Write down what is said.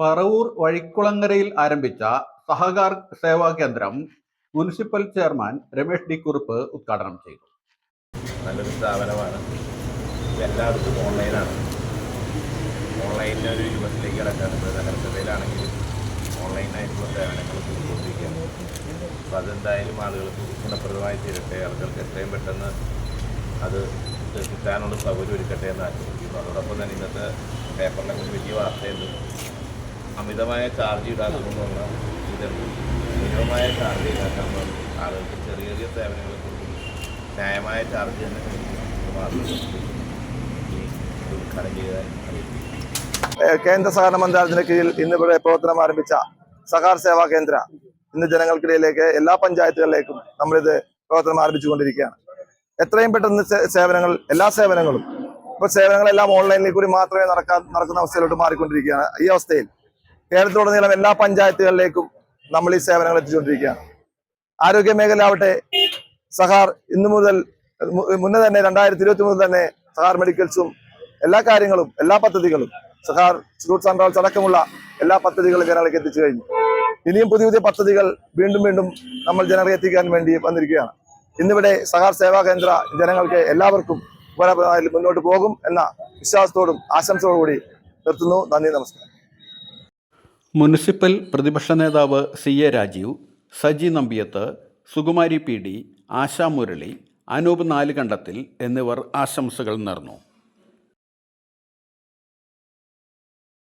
പറവൂർ വഴിക്കുളങ്ങരയിൽ ആരംഭിച്ച Sahakar Seva Kendram municipal chairman Ramesh D Kurup ഉദ്ഘാടനം ചെയ്തു. നല്ലൊരു സ്ഥാപനമാണ്. എല്ലായിടത്തും ഓൺലൈനാണ്. ഓൺലൈനിൽ ഒരു യുഗത്തിലേക്ക് കിടക്കാണ്. ഇപ്പോൾ ഓൺലൈനായിട്ടുള്ള സേവനങ്ങൾ കൊടുത്തുകൊണ്ടിരിക്കുകയാണ്. അപ്പോൾ അതെന്തായാലും ആളുകൾക്ക് ഗുണപ്രദമായി തീരട്ടെ. ആളുകൾക്ക് എത്രയും പെട്ടെന്ന് അത് കിട്ടാനുള്ള സൗകര്യം ഒരുക്കട്ടെ എന്ന് ആഗ്രഹിക്കുന്നു. അതോടൊപ്പം തന്നെ ഇന്നത്തെ പേപ്പറിനെ കുറിച്ച് വലിയ വാർത്തയുണ്ട്. അമിതമായ ചാർജ് ഈടാക്കുമെന്നുള്ള ഇതുണ്ട്. ചാർജ് ഈടാക്കാൻ വേണ്ടി ആളുകൾക്ക് ചെറിയ ചെറിയ സേവനങ്ങളെ കൊടുക്കും ന്യായമായ ചാർജ് തന്നെ കേന്ദ്ര സഹകരണ മന്ത്രാലയത്തിന് കീഴിൽ ഇന്ന് ഇവിടെ പ്രവർത്തനം ആരംഭിച്ച സഹാർ സേവാ കേന്ദ്ര ഇന്ന് ജനങ്ങൾക്കിടയിലേക്ക് എല്ലാ പഞ്ചായത്തുകളിലേക്കും നമ്മളിത് പ്രവർത്തനം ആരംഭിച്ചുകൊണ്ടിരിക്കുകയാണ്. എത്രയും പെട്ടെന്ന് സേവനങ്ങൾ എല്ലാ സേവനങ്ങളും ഇപ്പോൾ സേവനങ്ങളെല്ലാം ഓൺലൈനിൽ കൂടി മാത്രമേ നടക്കാൻ നടക്കുന്ന അവസ്ഥയിലോട്ട് മാറിക്കൊണ്ടിരിക്കുകയാണ്. ഈ അവസ്ഥയിൽ കേരളത്തിലുടനീളം എല്ലാ പഞ്ചായത്തുകളിലേക്കും നമ്മൾ ഈ സേവനങ്ങൾ എത്തിച്ചുകൊണ്ടിരിക്കുകയാണ്. ആരോഗ്യ മേഖല ആവട്ടെ സഹാർ ഇന്നു മുതൽ മുന്നേ തന്നെ രണ്ടായിരത്തി ഇരുപത്തി മുതൽ തന്നെ സഹാർ മെഡിക്കൽസും എല്ലാ കാര്യങ്ങളും എല്ലാ പദ്ധതികളും സഹാർ ഫ്രൂട്ട്സ് ആൻഡ് അടക്കമുള്ള എല്ലാ പദ്ധതികളും ജനങ്ങളിലേക്ക് എത്തിച്ചു കഴിഞ്ഞു. ഇനിയും പുതിയ പുതിയ പദ്ധതികൾ വീണ്ടും വീണ്ടും നമ്മൾ ജനങ്ങളെ എത്തിക്കാൻ വേണ്ടി വന്നിരിക്കുകയാണ്. ഇന്നിവിടെ സഹാർ സേവാ കേന്ദ്ര ജനങ്ങൾക്ക് എല്ലാവർക്കും ഉപകാരപ്രദമായി മുന്നോട്ട് പോകും എന്ന വിശ്വാസത്തോടും ആശംസയോടുകൂടി നിർത്തുന്നു. നന്ദി നമസ്കാരം. മുനിസിപ്പൽ പ്രതിപക്ഷ നേതാവ് C A Rajeev Saji Nambiyath Sukumari P D Asha Murali Anoop Nalukandathil എന്നിവർ ആശംസകൾ നേർന്നു.